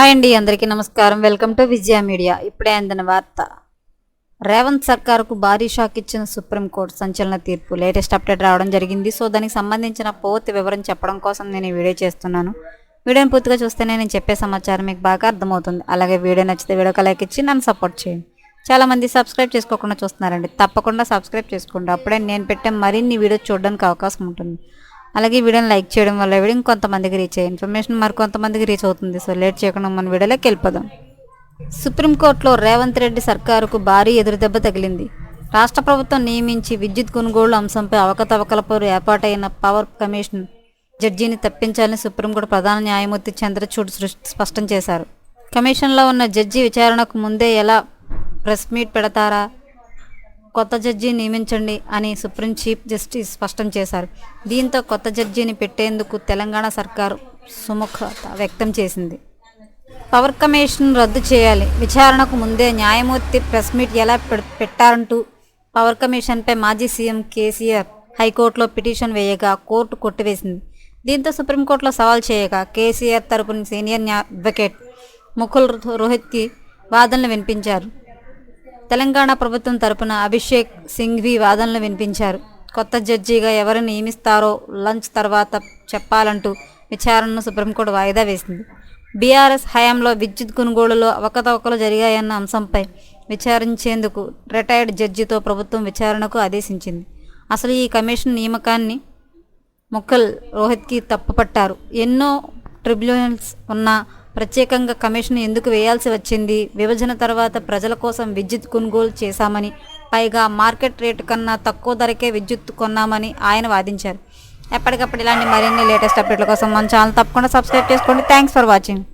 Hi అండి అందరికీ నమస్కారం. Welcome to Vijaya media. ఇప్పుడే అందిన వార్త. రేవంత్ సర్కార్కు భారీ షాక్ ఇచ్చిన సుప్రీంకోర్టు సంచలన తీర్పు. లేటెస్ట్ అప్డేట్ రావడం జరిగింది. సో దానికి సంబంధించిన పూర్తి వివరం చెప్పడం కోసం నేను ఈ వీడియో చేస్తున్నాను. వీడియోని పూర్తిగా చూస్తేనే నేను చెప్పే సమాచారం మీకు బాగా అర్థమవుతుంది. అలాగే వీడియో నచ్చితే వీడియోకి లైక్ ఇచ్చి నన్ను సపోర్ట్ చేయండి. చాలామంది సబ్స్క్రైబ్ చేసుకోకుండా చూస్తున్నారండి. తప్పకుండా సబ్స్క్రైబ్ చేసుకోండి. అప్పుడే నేను పెట్టే మరిన్ని వీడియోస్ చూడడానికి అవకాశం ఉంటుంది. అలాగే ఈ వీడియోని లైక్ చేయడం వల్ల వీడియో ఇంకొంతమందికి రీచ్ అయ్యే ఇన్ఫర్మేషన్ మరి కొంతమందికి రీచ్ అవుతుంది. సో లేట్ చేయకుండా మన వీడియోలోకి వెళ్ళిపోదాం. సుప్రీంకోర్టులో రేవంత్ రెడ్డి సర్కారుకు భారీ ఎదురుదెబ్బ తగిలింది. రాష్ట్ర ప్రభుత్వం నియమించి విద్యుత్ కొనుగోలు అంశంపై అవకతవకలపై ఏర్పాటైన పవర్ కమిషన్ జడ్జిని తప్పించాలని సుప్రీంకోర్టు ప్రధాన న్యాయమూర్తి చంద్రచూడ్ స్పష్టం చేశారు. కమిషన్లో ఉన్న జడ్జి విచారణకు ముందే ఎలా ప్రెస్ మీట్ పెడతారా? కొత్త జడ్జి నియమించండి అని సుప్రీం చీఫ్ జస్టిస్ స్పష్టం చేశారు. దీంతో కొత్త జడ్జిని పెట్టేందుకు తెలంగాణ సర్కారు సుముఖత వ్యక్తం చేసింది. పవర్ కమిషన్ రద్దు చేయాలి. విచారణకు ముందే న్యాయమూర్తి ప్రెస్ మీట్ ఎలా పె- పెట్టారంటూ పవర్ కమిషన్పై మాజీ సీఎం కేసీఆర్ హైకోర్టులో పిటిషన్ వేయగా కోర్టు కొట్టివేసింది. దీంతో సుప్రీంకోర్టులో సవాల్ చేయగా కేసీఆర్ తరపున సీనియర్ అడ్వకేట్ ముకుల్ రోహిత్కి వాదనలు వినిపించారు. తెలంగాణ ప్రభుత్వం తరపున అభిషేక్ సింఘ్వి వాదనలు వినిపించారు. కొత్త జడ్జిగా ఎవరు నియమిస్తారో లంచ్ తర్వాత చెప్పాలంటూ విచారణను సుప్రీంకోర్టు వాయిదా వేసింది. బీఆర్ఎస్ హయాంలో విద్యుత్ కొనుగోలులో అవకతవకలు జరిగాయన్న అంశంపై విచారించేందుకు రిటైర్డ్ జడ్జితో ప్రభుత్వం విచారణకు ఆదేశించింది. అసలు ఈ కమిషన్ నియామకాన్ని ముఖల్ రోహిత్కి తప్పుపట్టారు. ఎన్నో ట్రిబ్యునల్స్ ఉన్న ప్రత్యేకంగా కమిషన్ ఎందుకు వేయాల్సి వచ్చింది? విభజన తర్వాత ప్రజల కోసం విద్యుత్ కొనుగోలు చేశామని పైగా మార్కెట్ రేటు కన్నా తక్కువ ధరకే విద్యుత్ కొన్నామని ఆయన వాదించారు. ఎప్పటికప్పుడు ఇలాంటి మరిన్ని లేటెస్ట్ అప్డేట్ల కోసం మన ఛానల్ తప్పకుండా సబ్స్క్రైబ్ చేసుకోండి. Thanks for watching